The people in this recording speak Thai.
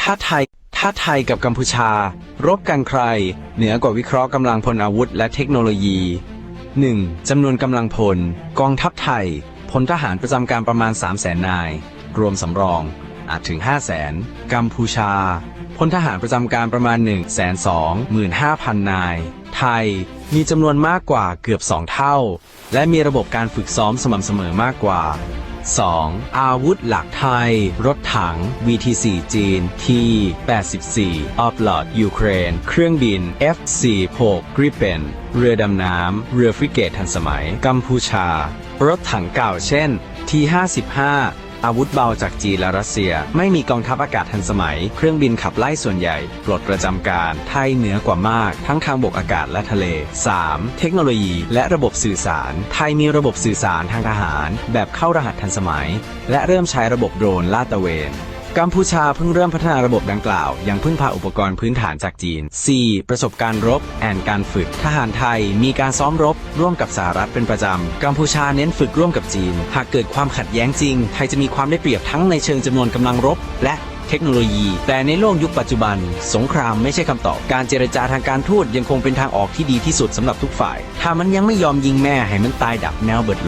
ถ้าไทย ถ้าไทยกับกัมพูชา รบกันใคร เหนือกว่าวิเคราะห์กำลังพลอาวุธและเทคโนโลยี 1. จำนวนกำลังพล กองทัพไทย พลทหารประจำการประมาณ 3 0 0แสนนาย รวมสำรอง อาจถึง 5 0 0แสนกัมพูชา พลทหารประจำการประมาณ 1 2 5 0 0 0 นาย ไทย มีจำนวนมากกว่าเกือบ 2 เท่า และมีระบบการฝึกซ้อมสม่ำเสมอมากกว่า 2. อาวุธหลักไทย รถถัง VT4 จีน T84 ออฟลอดยูเครน เครื่องบิน F46 Gripen เรือดำน้ำ เรือฟริเกตทันสมัย กัมพูชา รถถังเก่าเช่น T55 อาวุธเบาจากจีนและรัสเซีย ไม่มีกองทัพอากาศทันสมัย เครื่องบินขับไล่ส่วนใหญ่ ปลดประจำการ ไทยเหนือกว่ามาก ทั้งทางบกอากาศและทะเล 3. เทคโนโลยี และระบบสื่อสาร ไทยมีระบบสื่อสารทางทหาร แบบเข้ารหัสทันสมัย และเริ่มใช้ระบบโดรนลาดตระเวน กัมพูชาเพิ่งเริ่มพัฒนาระบบดังกล่าว ยังพึ่งพาอุปกรณ์พื้นฐานจากจีน 4. ประสบการณ์รบแอนการฝึก ทหารไทย มีการซ้อมรบ ร่วมกับสหรัฐเป็นประจำ กัมพูชาเน้นฝึกร่วมกับจีน หากเกิดความขัดแย้งจริง ไทยจะมีความได้เปรียบทั้งในเชิงจำนวนกำลังรบ และเทคโนโลยี แต่ในโลกยุคปัจจุบัน สงครามไม่ใช่คำตอบ การเจรจาทางการทูตยังคงเป็นทางออกที่ดีที่สุดสำหรับทุกฝ่าย ถ้ามันยังไม่ยอมยิงแม่ให้มันตายดับแนวเบิด